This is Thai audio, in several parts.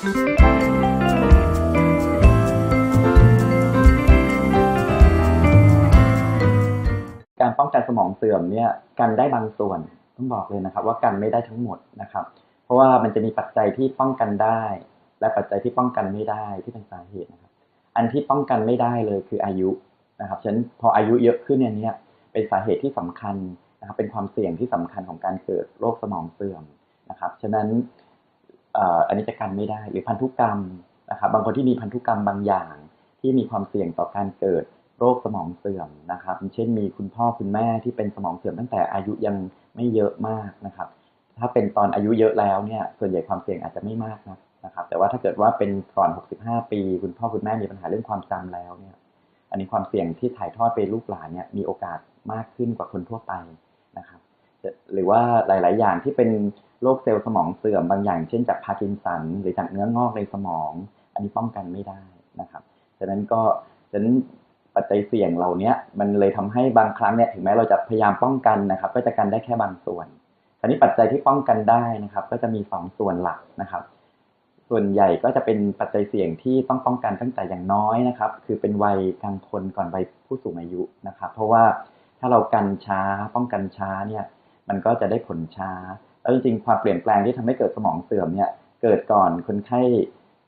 การป้องกันสมองเสื่อมเนี่ยกันได้บางส่วนต้องบอกเลยนะครับ ว่ากันไม่ได้ทั้งหมดนะครับ เพราะว่ามันจะมีปัจจัยที่ป้องกันได้ และปัจจัยที่ป้องกันไม่ได้ที่เป็นสาเหตุนะครับ อันที่ป้องกันไม่ได้เลยคืออายุนะครับฉะนั้นพออายุเยอะขึ้นเนี่ยเป็นสาเหตุที่สำคัญนะครับเป็นความเสี่ยงที่สำคัญของการเกิดโรคสมองเสื่อมนะครับฉะนั้น อันนี้จะกันไม่ได้ หรือพันธุกรรมนะครับบางคนที่มีพันธุกรรมบางอย่าง ที่มีความเสี่ยงต่อการเกิดโรคสมองเสื่อมนะครับ เช่นมีคุณพ่อคุณแม่ที่เป็นสมองเสื่อมตั้งแต่อายุยังไม่เยอะมากนะครับ ถ้าเป็นตอนอายุเยอะแล้วเนี่ยส่วนใหญ่ความเสี่ยงอาจจะไม่มากนะนะครับ แต่ว่าถ้าเกิดว่าเป็นก่อน 65 ปี คุณพ่อคุณแม่มีปัญหาเรื่องความจำแล้วเนี่ย อันนี้ความเสี่ยงที่ถ่ายทอดไปลูกหลานเนี่ยมีโอกาสมากขึ้นกว่าคนทั่วไปนะครับ หรือว่าหลาย ๆ อย่างที่เป็น โรคเซลล์สมองเสื่อมบางอย่าง เช่นจากพาร์กินสันหรือจากเนื้องอกในสมอง อันนี้ป้องกันไม่ได้นะครับฉะนั้นก็ฉะนั้นปัจจัยเสี่ยงเหล่านี้มันเลยทำให้บางครั้งเนี่ยถึงแม้เราจะพยายามป้องกันนะครับ ก็จะกันได้แค่บางส่วนคราวนี้ปัจจัยที่ป้องกันได้นะครับ ก็จะมีสองส่วนหลักนะครับ ส่วนใหญ่ก็จะเป็นปัจจัยเสี่ยงที่ต้องป้องกันตั้งแต่อย่างน้อยนะครับ คือเป็นวัยกลางคนก่อนวัยผู้สูงอายุนะครับ เพราะว่าถ้าเรากันช้าป้องกันช้าเนี่ย มันก็จะได้ผลช้า แล้วจริงๆความเปลี่ยนแปลงที่ทำให้เกิดสมองเสื่อมเนี่ย เกิดก่อนคนไข้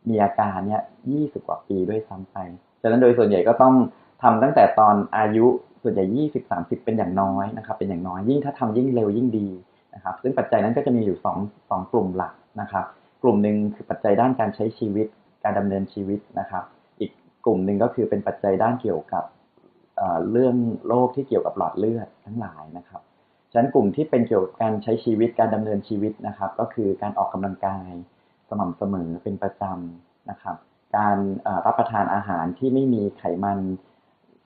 มีอาการเนี่ย20กว่าปีด้วยซ้ำไปฉะนั้นโดยส่วนใหญ่ก็ต้องทำตั้งแต่ตอนอายุส่วนใหญ่20 30เป็นอย่างน้อยนะครับ เป็นอย่างน้อยยิ่งถ้าทำยิ่งเร็วยิ่งดีนะครับ ซึ่งปัจจัยนั้นก็จะมีอยู่2 2กลุ่มหลักนะครับ กลุ่มหนึ่งคือปัจจัยด้านการใช้ชีวิต การดำเนินชีวิตนะครับ อีกกลุ่มหนึ่งก็คือเป็นปัจจัยด้านเกี่ยวกับเอ่อเรื่องโรคที่เกี่ยวกับหลอดเลือดทั้งหลายนะครับ ฉะนั้นกลุ่มที่เป็นเกี่ยวกับการใช้ชีวิตการดำเนินชีวิตนะครับ ก็คือการออกกำลังกายสม่ำเสมอเป็นประจำนะครับ การรับประทานอาหารที่ไม่มีไขมัน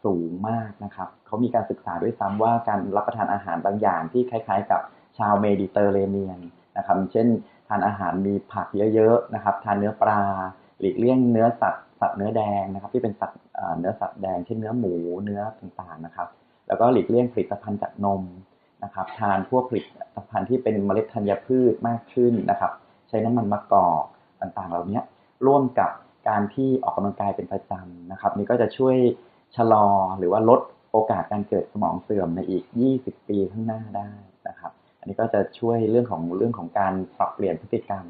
สูงมากนะครับเขามีการศึกษาด้วยซ้ำว่าการรับประทานอาหารบางอย่างที่คล้าย ๆ กับชาวเมดิเตอร์เรเนียนนะครับเช่นทานอาหารมีผักเยอะๆนะครับ ทานเนื้อปลาหลีกเลี่ยงเนื้อสัตว์สัตว์เนื้อแดงนะครับ ที่เป็นสัตว์เนื้อสัตว์แดงเช่นเนื้อหมูเนื้อต่างๆนะครับ แล้วก็หลีกเลี่ยงผลิตภัณฑ์จากนม นะครับทานพวกผลิตภัณฑ์ที่เป็นเมล็ดธัญพืชมากขึ้นนะครับ ใช้น้ำมันมะกอกต่างๆ เหล่านี้ร่วมกับการที่ออกกำลังกายเป็นประจำนะครับ นี่ก็จะช่วยชะลอหรือว่าลดโอกาสการเกิดสมองเสื่อมในอีก 20 ปีข้างหน้าได้นะครับ อันนี้ก็จะช่วยเรื่องของเรื่องของการปรับเปลี่ยนพฤติกรรม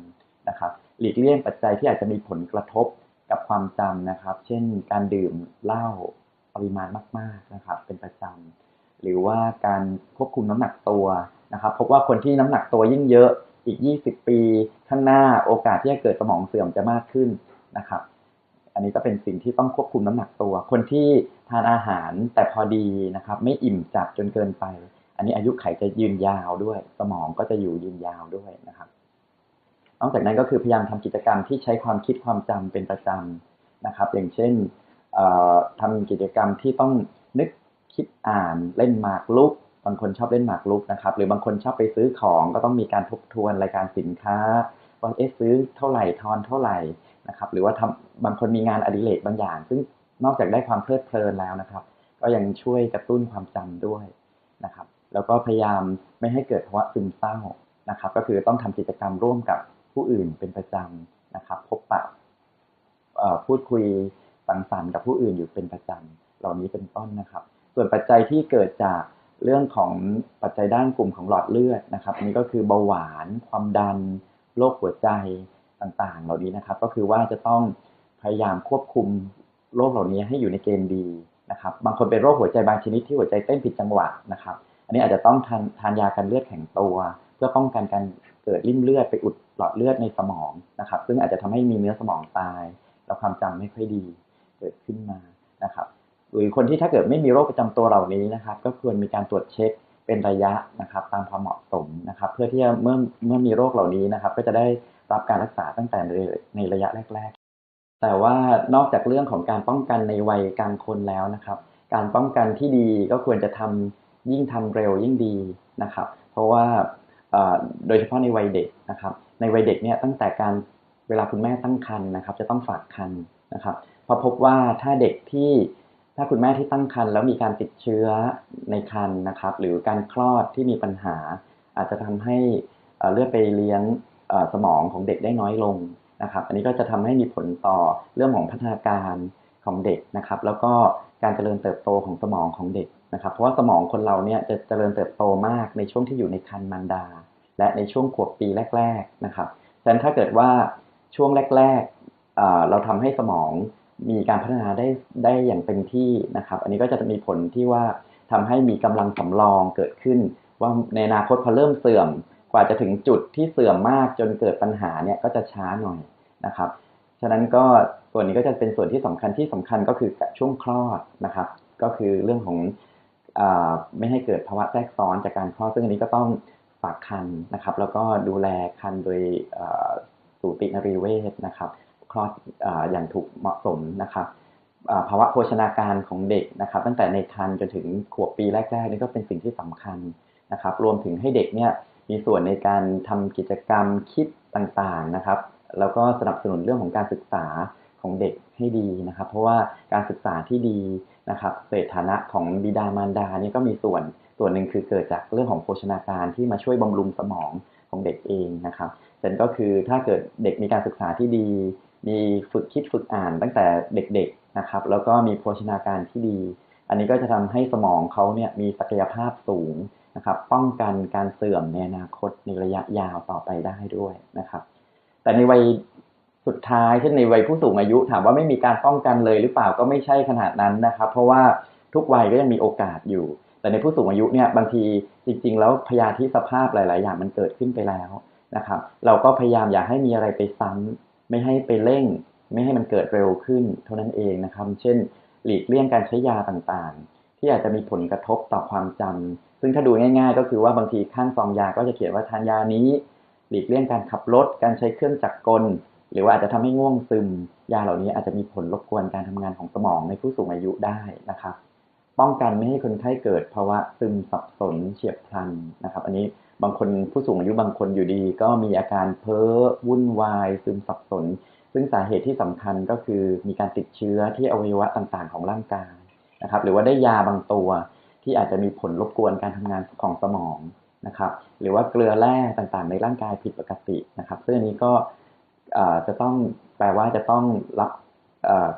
นะครับ หลีกเลี่ยงปัจจัยที่อาจจะมีผลกระทบกับความจำนะครับ เช่นการดื่มเหล้าปริมาณมาก ๆนะครับ เป็นประจำ หรือว่าการควบคุมน้ำหนักตัวนะครับพบว่าคนที่น้ำหนักตัวยิ่งเยอะอีก 20 ปีข้างหน้าโอกาสที่จะเกิดสมองเสื่อมจะมากขึ้นนะครับ อันนี้ก็เป็นสิ่งที่ต้องควบคุมน้ำหนักตัว คนที่ทานอาหารแต่พอดีนะครับ ไม่อิ่มจัดจนเกินไป อันนี้อายุไขจะยืนยาวด้วย สมองก็จะอยู่ยืนยาวด้วยนะครับนอกจากนั้นก็คือพยายามทำกิจกรรมที่ใช้ความคิดความจำเป็นประจำนะครับ อย่างเช่นเอ่อทำกิจกรรมที่ต้อง คิดอ่านเล่นหมากรุก บางคนชอบเล่นหมากรุกนะครับ หรือบางคนชอบไปซื้อของก็ต้องมีการทบทวนรายการสินค้าว่าเอ๊ะซื้อเท่าไหร่ทอนเท่าไหร่นะครับ หรือว่าทำบางคนมีงานอดิเรกบางอย่าง ซึ่งนอกจากได้ความเพลิดเพลินแล้วนะครับ ก็ยังช่วยกระตุ้นความจำด้วยนะครับ แล้วก็พยายามไม่ให้เกิดภาวะซึมเศร้านะครับ ก็คือต้องทำกิจกรรมร่วมกับผู้อื่นเป็นประจำนะครับ พบปะพูดคุยสังสรรค์กับผู้อื่นอยู่เป็นประจำเหล่านี้เป็นต้นนะครับ ส่วนปัจจัยที่เกิดจากเรื่องของปัจจัยด้านกลุ่มของหลอดเลือดนะครับนี่ก็คือเบาหวาน ความดันโรคหัวใจต่างๆ เหล่านี้นะครับ ก็คือว่าจะต้องพยายามควบคุมโรคเหล่านี้ให้อยู่ในเกณฑ์ดีนะครับ บางคนเป็นโรคหัวใจบางชนิดที่หัวใจเต้นผิดจังหวะนะครับ อันนี้อาจจะต้องทานทานยากันเลือดแข็งตัว เพื่อป้องกันการเกิดริ่มเลือดไปอุดหลอดเลือดในสมองนะครับ ซึ่งอาจจะทำให้มีเนื้อสมองตาย แล้วความจำไม่ค่อยดีเกิดขึ้นมานะครับ หรือคนที่ถ้าเกิดไม่มีโรคประจำตัวเหล่านี้นะครับ ก็ควรมีการตรวจเช็คเป็นระยะนะครับ ตามความเหมาะสมนะครับ เพื่อที่จะเมื่อเมื่อมีโรคเหล่านี้นะครับ ก็จะได้รับการรักษาตั้งแต่ในระยะแรก ๆ แต่ว่านอกจากเรื่องของการป้องกันในวัยกลางคนแล้วนะครับ การป้องกันที่ดีก็ควรจะทำยิ่งทำเร็วยิ่งดีนะครับ เพราะว่าโดยเฉพาะในวัยเด็กนะครับ ในวัยเด็กเนี่ยตั้งแต่การเวลาคุณแม่ตั้งครรภ์นะครับ จะต้องฝากครรภ์นะครับเพราะพบว่าถ้าเด็กที่ ถ้าคุณแม่ที่ตั้งครรภ์แล้วมีการติดเชื้อในครรภ์นะครับ หรือการคลอดที่มีปัญหา อาจจะทำให้เลือดไปเลี้ยงสมองของเด็กได้น้อยลงนะครับ อันนี้ก็จะทำให้มีผลต่อเรื่องของพัฒนาการของเด็กนะครับ แล้วก็การเจริญเติบโตของสมองของเด็กนะครับ เพราะว่าสมองคนเราเนี่ยจะเจริญเติบโตมากในช่วงที่อยู่ในครรภ์มารดา และในช่วงขวบปีแรก ๆนะครับฉะนั้นถ้าเกิดว่าช่วงแรก ๆเอ่อเราทำให้สมอง มีการพัฒนาได้ได้อย่างเต็มที่นะครับ อันนี้ก็จะมีผลที่ว่าทำให้มีกำลังสำรองเกิดขึ้น ว่าในอนาคตพอเริ่มเสื่อมกว่าจะถึงจุดที่เสื่อมมากจนเกิดปัญหาเนี่ยก็จะช้าหน่อยนะครับ ฉะนั้นก็ส่วนนี้ก็จะเป็นส่วนที่สำคัญที่สำคัญก็คือช่วงคลอดนะครับ ก็คือเรื่องของอไม่ให้เกิดภาวะแทรกซ้อนจากการคลอดซึ่งอันนี้ก็ต้องฝากคันนะครับ แล้วก็ดูแลคันโดยสูตินรีเวชนะครับ คลอดอย่างถูกเหมาะสมนะครับภาวะโภชนาการของเด็กนะครับ ตั้งแต่ในครรภ์จนถึงขวบปีแรกๆนี่ก็เป็นสิ่งที่สำคัญนะครับ รวมถึงให้เด็กเนี่ยมีส่วนในการทำกิจกรรมคิดต่างๆนะครับ แล้วก็สนับสนุนเรื่องของการศึกษาของเด็กให้ดีนะครับ เพราะว่าการศึกษาที่ดีนะครับเศรษฐานะของบิดามารดานี่ก็มีส่วนส่วนหนึ่งคือเกิดจากเรื่องของโภชนาการที่มาช่วยบำรุงสมองของเด็กเองนะครับแต่ก็คือถ้าเกิดเด็กมีการศึกษาที่ดี มีฝึกคิดฝึกอ่านตั้งแต่เด็กๆนะครับ แล้วก็มีโภชนาการที่ดี อันนี้ก็จะทำให้สมองเขาเนี่ยมีศักยภาพสูงนะครับ ป้องกันการเสื่อมในอนาคตในระยะยาวต่อไปได้ด้วยนะครับ แต่ในวัยสุดท้ายเช่นในวัยผู้สูงอายุ ถามว่าไม่มีการป้องกันเลยหรือเปล่าก็ไม่ใช่ขนาดนั้นนะครับ เพราะว่าทุกวัยก็ยังมีโอกาสอยู่ แต่ในผู้สูงอายุเนี่ยบางทีจริง ๆ แล้วพยาธิสภาพหลาย ๆ อย่างมันเกิดขึ้นไปแล้วนะครับ เราก็พยายามอย่าให้มีอะไรไปซ้ำ ไม่ให้ไปเร่ง ไม่ให้มันเกิดเร็วขึ้น เท่านั้นเองนะครับ เช่น หลีกเลี่ยงการใช้ยาต่างๆ ที่อาจจะมีผลกระทบต่อความจำซึ่งถ้าดูง่าย ๆ ก็คือว่าบางทีข้างซองยาก็จะเขียนว่าทานยานี้ หลีกเลี่ยงการขับรถ การใช้เครื่องจักรกล หรือว่าอาจจะทำให้ง่วงซึม ยาเหล่านี้อาจจะมีผลรบกวนการทำงานของสมองในผู้สูงอายุได้นะครับ ป้องกันไม่ให้คนไข้เกิดภาวะซึมสับสนเฉียบพลันนะครับ อันนี้ บางคนผู้สูงอายุบางคนอยู่ดี ก็มีอาการเพ้อวุ่นวาย ซึมสับสน ซึ่งสาเหตุที่สำคัญก็คือมีการติดเชื้อที่อวัยวะต่างๆ ของร่างกายนะครับ หรือว่าได้ยาบางตัวที่อาจจะมีผลรบกวนการทำงานของสมองนะครับ หรือว่าเกลือแร่ต่างๆ ในร่างกายผิดปกตินะครับ ซึ่งอันนี้ก็จะต้องแปลว่าจะต้องรับ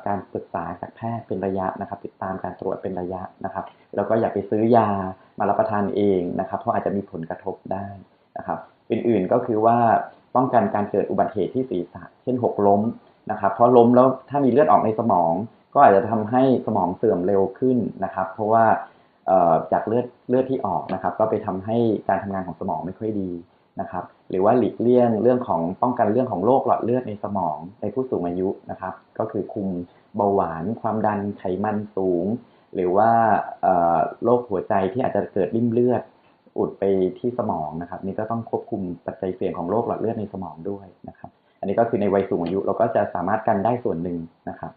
การปรึกษาจากแพทย์เป็นระยะนะครับ ติดตามการตรวจเป็นระยะนะครับ แล้วก็อย่าไปซื้อยามารับประทานเองนะครับ เพราะอาจจะมีผลกระทบได้นะครับ อื่นๆก็คือว่าป้องกันการเกิดอุบัติเหตุที่ศีรษะ เช่นหกล้มนะครับเพราะล้มแล้วถ้ามีเลือดออกในสมอง ก็อาจจะทำให้สมองเสื่อมเร็วขึ้นนะครับ เพราะว่าจากเลือดเลือดที่ออกนะครับ ก็ไปทำให้การทำงานของสมองไม่ค่อยดี นะครับหรือว่าหลีกเลี่ยงเรื่องของป้องกันเรื่องของโรคหลอดเลือดในสมองในผู้สูงอายุนะครับ ก็คือคุมเบาหวาน ความดันไขมันสูง หรือว่าโรคหัวใจที่อาจจะเกิดริ่มเลือดอุดไปที่สมองนะครับนี่ก็ต้องควบคุมปัจจัยเสี่ยงของโรคหลอดเลือดในสมองด้วยนะครับ อันนี้ก็คือในวัยสูงอายุเราก็จะสามารถกันได้ส่วนหนึ่งนะครับ